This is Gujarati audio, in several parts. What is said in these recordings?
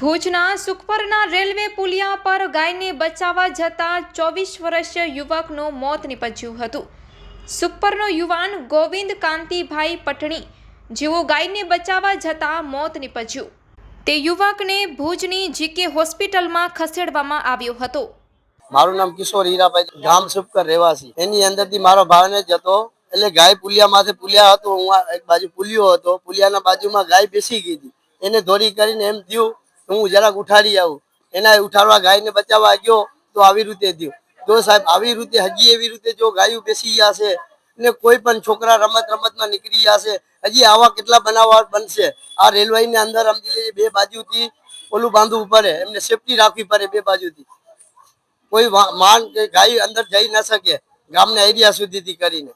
ભુજના સુખપરના રેલવે પુલિયા પર ગાયને બચાવવા જતા ચોવીસ વર્ષીય યુવકનું મોત નીપજ્યું હતું. સુખપરનો યુવાન ગોવિંદ કાંતિભાઈ પટણી જેઓ ગાયને બચાવવા જતા મોત નીપજ્યું. તે યુવકને ભુજની જીકે હોસ્પિટલમાં ખસેડવામાં આવ્યો હતો. મારું નામ કિશોર હીરાભાઈ ગામ સુપકર રહેવાસી. એની અંદરથી મારો ભાવને હતો. એટલે ગાય પુલિયા માથે પુલિયા હતો. હું એક બાજુ પુલિયો હતો. પુલિયાના બાજુમાં ગાય બેસી ગઈ હતી. એને દોરી કરીને એમ થયું હું જરાક ઉઠાડી આવું. એના ઉઠાડવા ગાયને બચાવવા ગયો, તો આવી રીતે થયું. તો સાહેબ, આવી રીતે હજી એવી રીતે જો ગાયું બેસી ગયા છે ને કોઈ પણ છોકરા રમત રમતમાં નીકળી ગયા છે, હજી આવા કેટલા બનાવવા બનશે? આ રેલવેની અંદર સમજી લેજે, બે બાજુથી ઓલું બાંધવું પડે. એમને સેફટી રાખવી પડે બે બાજુથી. કોઈ માન કે ગાય અંદર જઈ ન શકે ગામના એરિયા સુધીથી કરીને.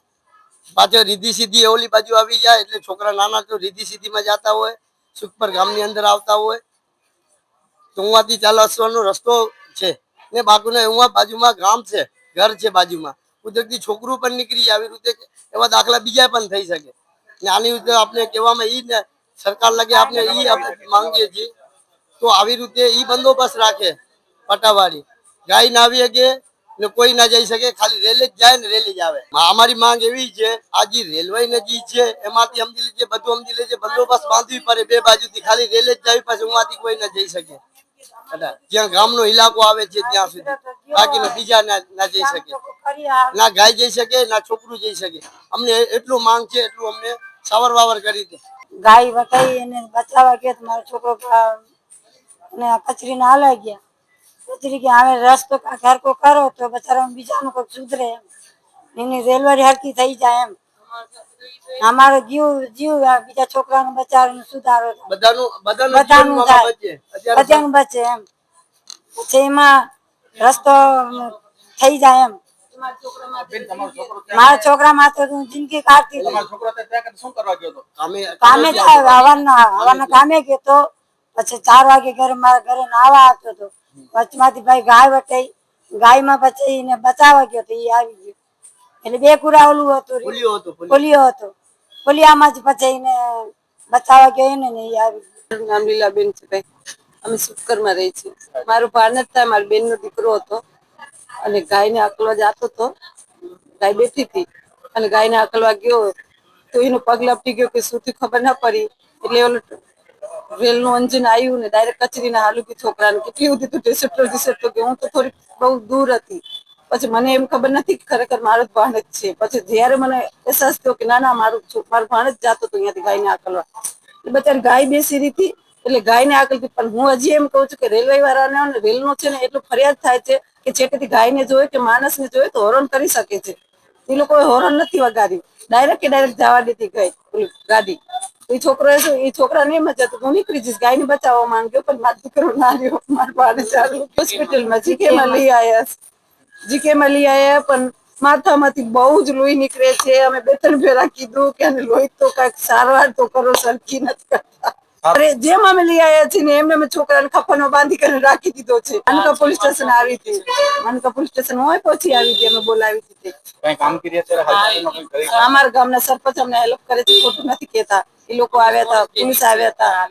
પાછળ રીધી સીધી ઓલી બાજુ આવી જાય એટલે છોકરા નાના તો રીધી સીધીમાં જતા હોય, સુખપર ગામની અંદર આવતા હોય. તો ઉવાથી ચાલવાનો રસ્તો છે. ને બાકુને ઉવા બાજુમાં ગામ છે, ઘર છે બાજુમાં. કુદરતી છોકરું પણ નીકળી આવી રીતે એવા દાખલા બીજા પણ થઈ શકે. ને આની રીતે આપણે કહેવામાં ઈ ને સરકાર લગે આપણે ઈ આપણે માંગીએ છીએ. તો આવી રીતે ઈ બંદોબસ્ત રાખે પટાવાળી. ગાય ના આવી શકે ને કોઈ ના જઈ શકે, ખાલી રેલે જ જાય ને રેલે જ આવે. અમારી માંગ એવી છે, આ જે રેલવે ને જે છે, એમાંથી સમજી લેજે, બધું સમજી લેજે, બંદોબસ્ત બાંધવી પડે બે બાજુથી, ખાલી રેલે જ જાય, પછી હું કોઈ ના જઈ શકે. જ્યાં ગામનો ઇલાકો આવે છે ત્યાં સુધી. બાકીનો બીજા ના જઈ શકે. ના ગાય જઈ શકે, ના છોકરું જઈ શકે. અમને એટલું માંગ છે, એટલું અમને સાવર વાવર કરી દે. ગાય વટાઈ એને બચાવવા ગયા મારો છોકરો કચરી ના હાલા ગયા. કચરી કે આવે રસ્તો સરખો કરો, તો બચારા બીજાનું કોઈ સુધરે એમ. એની રેલવારી હરકી થઈ જાય એમ. અમારો જીવ જીવ બીજા છોકરાનો બચારાનો સુધારો બધાનું બધાનું બધાનું બચે. એમ. પછી એમાં રસ્તો થઈ જાય એમ. મારા છોકરા માં તો હું જિંદગી કાઢતી કામે હવાના હવાના કામે ગયો તો પછી ચાર વાગે ઘરે મારા ઘરે નાવા આવતો હતો વચમાંથી ભાઈ ગાય વટાઈ. ગાયમાં પછી એને બચાવવા ગયો તો એ આવી ગયો. એટલે બે કુરા ઓલું હતું પોલિયો હતો પોલિયો. હતો. પોલિયામાં જ પછી એને બચાવવા ગયો એને ને આવી નામ લીલાબેન છે ભાઈ. અમે સુપકરમાં રહી છીએ. મારું ભાન જ થાય મારી બેનનો દીકરો હતો. અને ગાયને અકલવા જતો હતો. ગાય બેઠી હતી. અને ગાયને અકલવા ગયો. તો એનો પગ લપટી ગયો કે સુધી ખબર ના પડી. એટલે ઓલું રેલનું એન્જિન આવ્યું ને ડાયરેક્ટ કચરીને હાલુ કે છોકરાને કેટલી સુધી તું ટીસેટો ટીસેટો કે હું તો થોડી બહુ દૂર હતી. પછી મને એમ ખબર નથી કે ખરેખર મારો ભાણ જ છે. પછી જયારે મને અહેસાસ થયો કે ના ના, મારું મારું ભાણ જ જાતો હતો અહીંયાથી ગાયને આકલવા એટલે બચારી ગાય બેસી રીતી એટલે ગાયને આકલતી પણ હું હજી એમ કહું છું કે રેલવે વાળાને રેલનો છે ને એટલું ફરિયાદ થાય છે કે છેટેથી ગાયને જોવે કે માણસને જોવે તો હોરન કરી શકે છે. એ લોકોએ હોરન નથી વગાડ્યું. ડાયરેક્ટ કે ડાયરેક્ટ જવા દીધી ગઈ ગાડી. એ છોકરો શું, એ છોકરાને એમ જ હતું હું નીકળી જઈશ, ગાયને બચાવવા માંગ્યો, પણ મારો દીકરો ના રહ્યો, મારા ભાડે ચાલુ હોસ્પિટલમાં જીકેમાં લઈ આવ્યા છે. જીકેમાં લઈ આવ્યા પણ માથામાંથી બહુ જ લોહી નીકળે છે. અમે બે ત્રણ ફેરા કીધું કે આને લોહી તો કંઈક સારવાર તો કરો સરખી નથી કરતા. અરે જેમ અમે લઈ આવ્યા છીએ ને એમને અમે છોકરાને ખપ્પાનો બાંધી કરીને રાખી દીધો છે. અનકા પોલીસ સ્ટેશન આવી હતી. અનકા પોલીસ સ્ટેશન હોય પછી આવી હતી અમે બોલાવી હતી અમારા ગામના સરપંચ અમને હેલ્પ કરે છે ખોટું નથી કેતા એ લોકો આવ્યા હતા પોલીસ આવ્યા હતા.